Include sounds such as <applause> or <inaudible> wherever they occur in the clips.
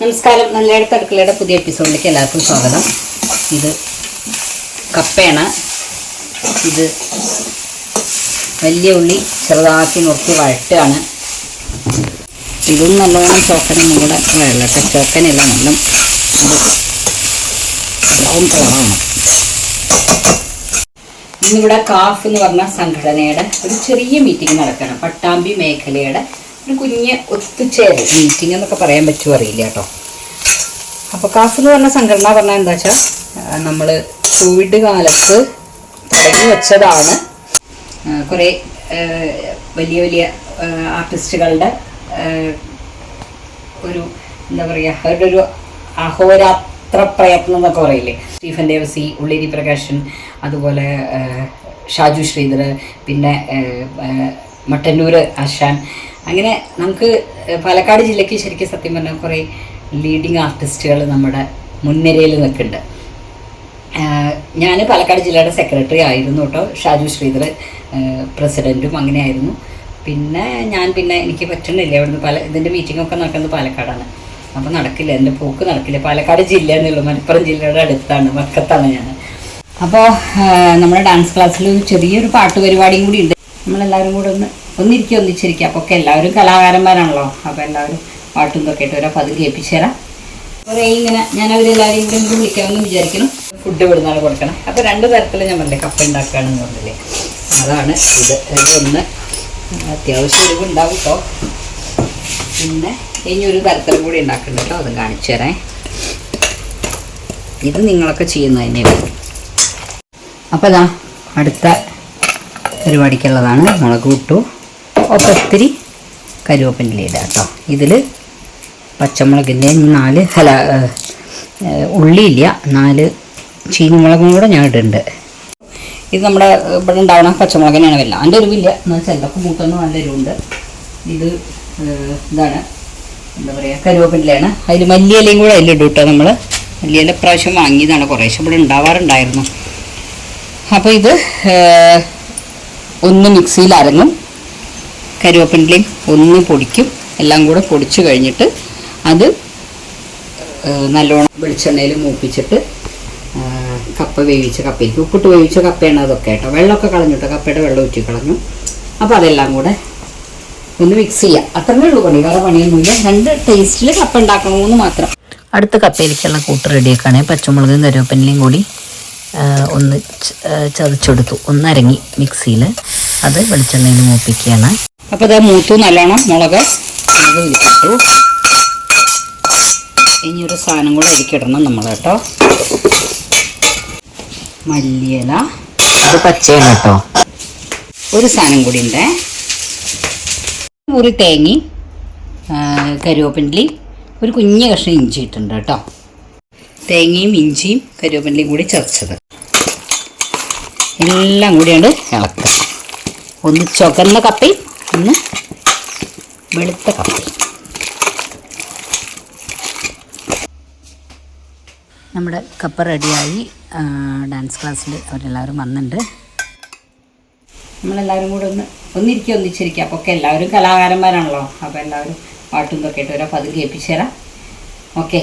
നമസ്കാരം. നല്ല അടുക്കളയുടെ പുതിയ എപ്പിസോഡിലേക്ക് എല്ലാവർക്കും സ്വാഗതം. ഇത് കപ്പയാണ്. ഇത് വലിയ ഉള്ളി ചെറുതാക്കി നുറുക്കി വഴട്ടുകയാണ് ഇതും നല്ലോണം ചോക്കനെ നമ്മുടെ വെള്ളത്തിൽ ചോക്കനല്ല നല്ല ബ്രൗൺ കളറാണ് ഇന്നിവിടെ കാഫ് എന്ന് പറഞ്ഞ സംഘടനയുടെ ഒരു ചെറിയ മീറ്റിംഗ് നടക്കണം. പട്ടാമ്പി മേഖലയുടെ ഒരു കുഞ്ഞ് ഒത്തുചേരൽ മീറ്റിംഗ് എന്നൊക്കെ പറയാൻ പറ്റുമോ അറിയില്ല കേട്ടോ. അപ്പോൾ കാഫ് എന്ന് പറഞ്ഞ സംഘടന പറഞ്ഞാൽ എന്താ വെച്ചാൽ നമ്മൾ കോവിഡ് കാലത്ത് തുടങ്ങി വെച്ചതാണ്. കുറേ വലിയ വലിയ ആർട്ടിസ്റ്റുകളുടെ ഒരു എന്താ പറയുക അവരുടെ ഒരു അഹോരാത്ര പ്രയത്നം എന്നൊക്കെ പറയില്ലേ. സ്റ്റീഫൻ ദേവസി ഉള്ളേരി പ്രകാശൻ അതുപോലെ ഷാജു ശ്രീധർ പിന്നെ മട്ടന്നൂർ ആശാൻ അങ്ങനെ നമുക്ക് പാലക്കാട് ജില്ലയ്ക്ക് ശരിക്കും സത്യം പറഞ്ഞാൽ കുറേ ലീഡിങ് ആർട്ടിസ്റ്റുകൾ നമ്മുടെ മുൻനിരയിൽ നിൽക്കുന്നുണ്ട്. ഞാൻ പാലക്കാട് ജില്ലയുടെ സെക്രട്ടറി ആയിരുന്നു കേട്ടോ. ഷാജു ശ്രീധർ പ്രസിഡന്റും അങ്ങനെ ആയിരുന്നു. പിന്നെ ഞാൻ പിന്നെ എനിക്ക് പറ്റണില്ല ഇവിടുന്ന് പല ഇതിന്റെ മീറ്റിങ്ങൊക്കെ നടക്കുന്നത് പാലക്കാടാണ്. അപ്പോൾ നടക്കില്ല. എന്റെ പോക്ക് നടക്കില്ല. പാലക്കാട് ജില്ല എന്നുള്ളൂ മലപ്പുറം ജില്ലയുടെ അടുത്താണ് വക്കത്താണ് ഞാൻ അപ്പോൾ നമ്മുടെ ഡാൻസ് ക്ലാസ്സിൽ ചെറിയൊരു പാട്ട് പരിപാടിയും കൂടി ഉണ്ട്. നമ്മളെല്ലാവരും കൂടെ ഒന്ന് ഒന്നിരിക്കുക ഒന്നിച്ചിരിക്കുക അപ്പോൾ ഒക്കെ എല്ലാവരും കലാകാരന്മാരാണല്ലോ. അപ്പോൾ എല്ലാവരും പാട്ടും ഇതൊക്കെ ഇട്ട് വരാം അപ്പോൾ അത് കേൾപ്പിച്ചു തരാം. കുറേ ഇങ്ങനെ ഞാൻ അവരെല്ലാവരും കൂടെ ഇങ്ങോട്ട് വിളിക്കാമെന്ന് വിചാരിക്കണം ഫുഡ് ഇവിടുന്നാണ് കൊടുക്കണം? അപ്പോൾ രണ്ട് തരത്തിൽ ഞാൻ പറഞ്ഞില്ലേ കപ്പ ഉണ്ടാക്കുകയാണെന്ന് പറഞ്ഞില്ലേ. അതാണ് ഇത്. ഒന്ന് അത്യാവശ്യം ഇത് ഉണ്ടാവും കേട്ടോ പിന്നെ ഇനി ഒരു തരത്തിലും കൂടി ഉണ്ടാക്കുന്നുണ്ട് കേട്ടോ അത് കാണിച്ചു തരാം. ഇത് നിങ്ങളൊക്കെ ചെയ്യുന്നത് തന്നെയാണ് അപ്പോൾ ഇതാ അടുത്ത പരിപാടിക്കുള്ളതാണ് മുളക് ഇട്ടു ഒപ്പം ഒത്തിരി കരുവേപ്പിന്റെ ഇടാം കേട്ടോ ഇതിൽ പച്ചമുളകിന്റെ നാല് ഹല ഉള്ളിയില്ല നാല് ചീനിമുളകും കൂടെ ഞാൻ ഇടുന്നുണ്ട്. ഇത് നമ്മുടെ ഇവിടെ ഉണ്ടാവുന്ന പച്ചമുളകിനാണ് വില അതിന്റെ എരിവില്ല. എന്നാൽ ചിലപ്പോൾ മൂത്തൊന്നും നല്ല എരിവുണ്ട്. ഇത് ഇതാണ്. എന്താ പറയുക കരുവേപ്പിന്റെയാണ് അതിൽ മല്ലിയിലയും കൂടെ അതിലിടും കേട്ടോ നമ്മൾ മല്ലിയില പ്രാവശ്യം വാങ്ങിയതാണ് കുറേശ്ശെ ഇവിടെ ഉണ്ടാവാറുണ്ടായിരുന്നു. അപ്പോൾ ഇത് ഒന്ന് മിക്സിയിൽ അരങ്ങും കരുവേപ്പിന്റെയും ഒന്ന് പൊടിക്കും. എല്ലാം കൂടെ പൊടിച്ചു കഴിഞ്ഞിട്ട് അത് നല്ലോണം വെളിച്ചെണ്ണയിൽ മൂപ്പിച്ചിട്ട് കപ്പ വേവിച്ച കപ്പയ്ക്ക് ഉപ്പിട്ട് വേവിച്ച കപ്പയാണ് അതൊക്കെ കേട്ടോ. വെള്ളമൊക്കെ കളഞ്ഞിട്ട് കപ്പയുടെ വെള്ളം ഊറ്റി കളഞ്ഞു. അപ്പോൾ അതെല്ലാം കൂടെ ഒന്ന് മിക്സ് ചെയ്യാം. അത്രേ ഉള്ളൂ പണി. വേറെ പണിയൊന്നുമില്ല. രണ്ട് ടേസ്റ്റിൽ കപ്പ ഉണ്ടാക്കണമെന്ന് മാത്രം. അടുത്ത കപ്പയിലേക്കുള്ള കൂട്ട് റെഡിയാക്കുകയാണെ പച്ചമുളകും കരുവേപ്പിന്റെയും കൂടി ഒന്ന് ചതച്ചെടുത്തു. ഒന്നരങ്ങി മിക്സിയിൽ അത് വെളിച്ചെണ്ണയിൽ മൂപ്പിക്കുകയാണ്. അപ്പോൾ ഇത് മൂത്തു നല്ലോണം മുളക് മുളക് ഇട്ടു. ഇനി ഒരു സാധനം കൂടെ അതിലേക്കിടണം നമ്മൾ കേട്ടോ. മല്ലിയില. അത് പച്ചയാണ് കേട്ടോ. ഒരു സാധനം കൂടി ഉണ്ട്. ഒരു തേങ്ങി കരുവേപ്പിന്റെ ഒരു കുഞ്ഞു കഷ്ണം ഇഞ്ചി ഇട്ടുണ്ട് കേട്ടോ. തേങ്ങയും ഇഞ്ചിയും കരുവേപ്പിന്റെയും കൂടി ചതച്ചത് എല്ലാം കൂടിയാണ് ഇളക്കുക. ഒന്ന് ചുവന്ന കപ്പയും ഒന്ന് വെളുത്ത കപ്പയും നമ്മുടെ കപ്പ റെഡിയായി. ഡാൻസ് ക്ലാസ്സിൽ അവരെല്ലാവരും വന്നിട്ടുണ്ട് നമ്മളെല്ലാവരും കൂടെ ഒന്ന് ഒന്നിരിക്കുക ഒന്നിച്ചിരിക്കുക അപ്പോൾ ഒക്കെ എല്ലാവരും കലാകാരന്മാരാണല്ലോ. അപ്പോൾ എല്ലാവരും പാട്ടും തൊക്കെ ഇട്ട് വരാം അപ്പോൾ അത് കേൾപ്പിച്ചു തരാം. ഓക്കെ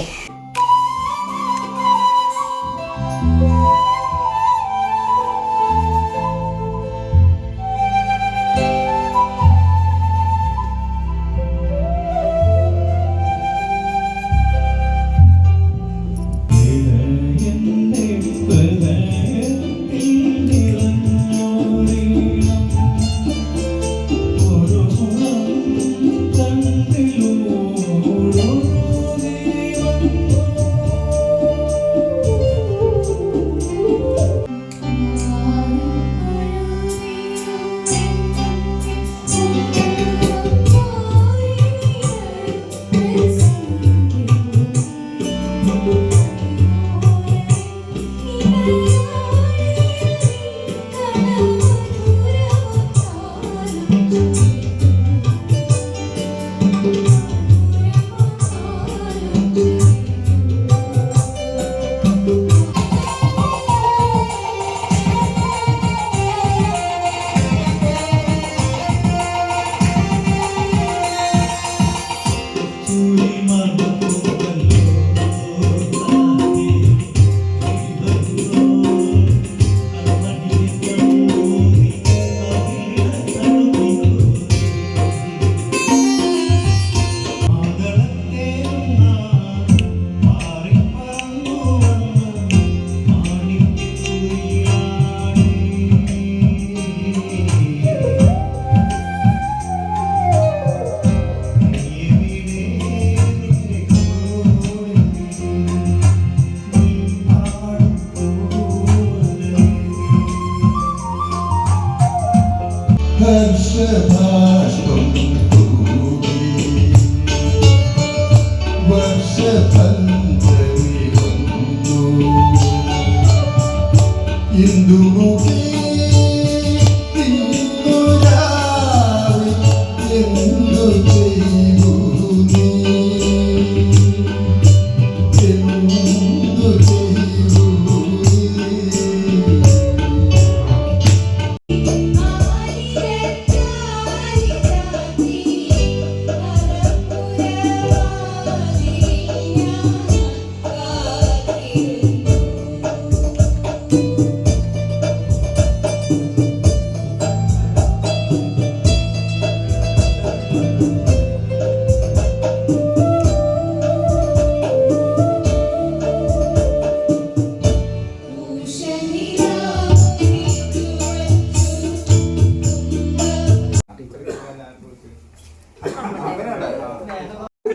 Persze tak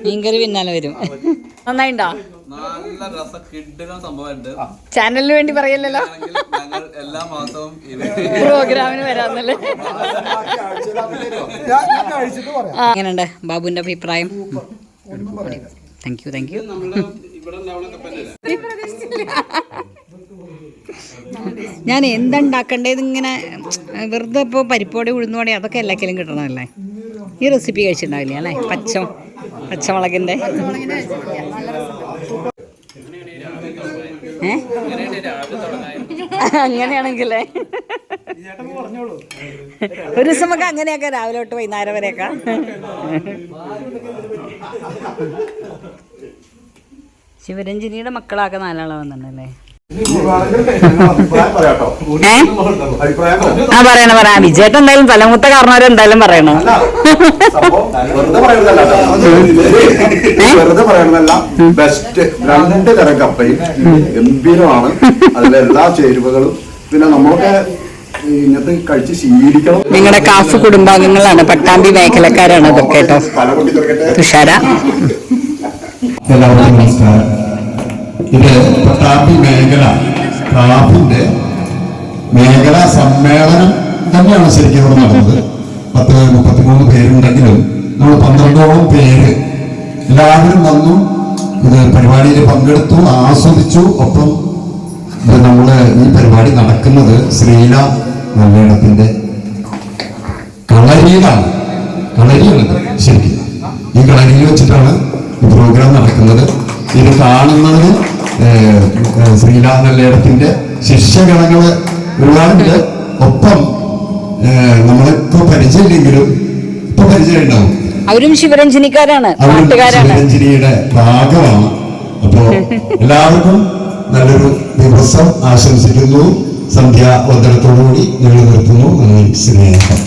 മീൻകറി പിന്നാലെ വരും. നന്നായിണ്ടോ? നല്ല രസ കിഡിലും സംഭവമുണ്ട് ചാനലിന് വേണ്ടി പറയല്ലോ എല്ലാ മാസവും പ്രോഗ്രാമിന് വരാന്നല്ലേ? <laughs> എങ്ങനെയുണ്ട് ബാബുവിന്റെ അഭിപ്രായം? താങ്ക് യു താങ്ക് യു ഞാൻ എന്തുണ്ടാക്കേണ്ടത് ഇങ്ങനെ വെറുതെ ഇപ്പോൾ പരിപ്പോടി ഉഴുന്നോടെ അതൊക്കെ എല്ലാക്കിലും കിട്ടണമല്ലേ ഈ റെസിപ്പി കഴിച്ചിട്ടുണ്ടാവില്ലേ അല്ലേ? പച്ച. പച്ചമുളകിന്റെ അങ്ങനെയാണെങ്കിലേ. ഒരു ദിവസം നമുക്ക് അങ്ങനെയൊക്കെ രാവിലെ തൊട്ട് വൈകുന്നേരം വരെയൊക്കെ. ശിവരഞ്ജിനിയുടെ മക്കളാകെ നാലാളെ വന്നിട്ടുണ്ടല്ലേ ആ പറയണ പറയാം വിജയേട്ടൻ എന്തായാലും തലമുത്ത കാരണവരെ എന്തായാലും പറയണോ. സംഭവം വെറുതെ പറയുന്നതല്ല ബെസ്റ്റ് രണ്ട് തരം കപ്പയും ഗംഭീരമാണ്. അതിലെ എല്ലാ ചേരുവകളും. പിന്നെ നമ്മളൊക്കെ ഇങ്ങനത്തെ കഴിച്ച് ശീലിക്കണം. നിങ്ങളുടെ കാഫ് കുടുംബാംഗങ്ങളാണ്. പട്ടാമ്പി മേഖലക്കാരാണ് ഇതൊക്കെ കേട്ടോ. തുഷാര എല്ലാവർക്കും നമസ്കാരം. ഇത് പട്ടാമ്പി മേഖല കാഫിന്റെ മേഖലാ സമ്മേളനം തന്നെയാണ് ശരിക്കും ഇവിടെ നടന്നത്. പത്ത് മുപ്പത്തിമൂന്ന് പേരുണ്ടെങ്കിലും നമ്മൾ പന്ത്രണ്ടോളം പേര് എല്ലാവരും വന്നു ഇത് പരിപാടിയിൽ പങ്കെടുത്തു ആസ്വദിച്ചു. ഒപ്പം ഇത് നമ്മൾ ഈ പരിപാടി നടക്കുന്നത് ശ്രീല നല്ലേടത്തിന്റെ കളരിയിലാണ്. കളരിയാണ് ശരിക്കും. ഈ കളരിയിൽ വെച്ചിട്ടാണ് ഈ പ്രോഗ്രാം നടക്കുന്നത്. ഇത് കാണുന്നത് ഏഹ്, ശ്രീലാനല്ലേടത്തിന്റെ ശിഷ്യഗണങ്ങൾ ഒരുപാടുണ്ട്. ഒപ്പം നമ്മളിപ്പോ പരിചയമില്ലെങ്കിലും ഇപ്പൊ പരിചയം ഉണ്ടാവും അവരും ശിവരഞ്ജനിക്കാരാണ് ശിവരഞ്ജനിയുടെ ഭാഗമാണ്. അപ്പോ എല്ലാവർക്കും നല്ലൊരു ദിവസം ആശംസിക്കുന്നു. സന്ധ്യാവന്ദനത്തോടുകൂടി ഞങ്ങൾ നിർത്തുന്നു നന്ദി സ്നേഹം.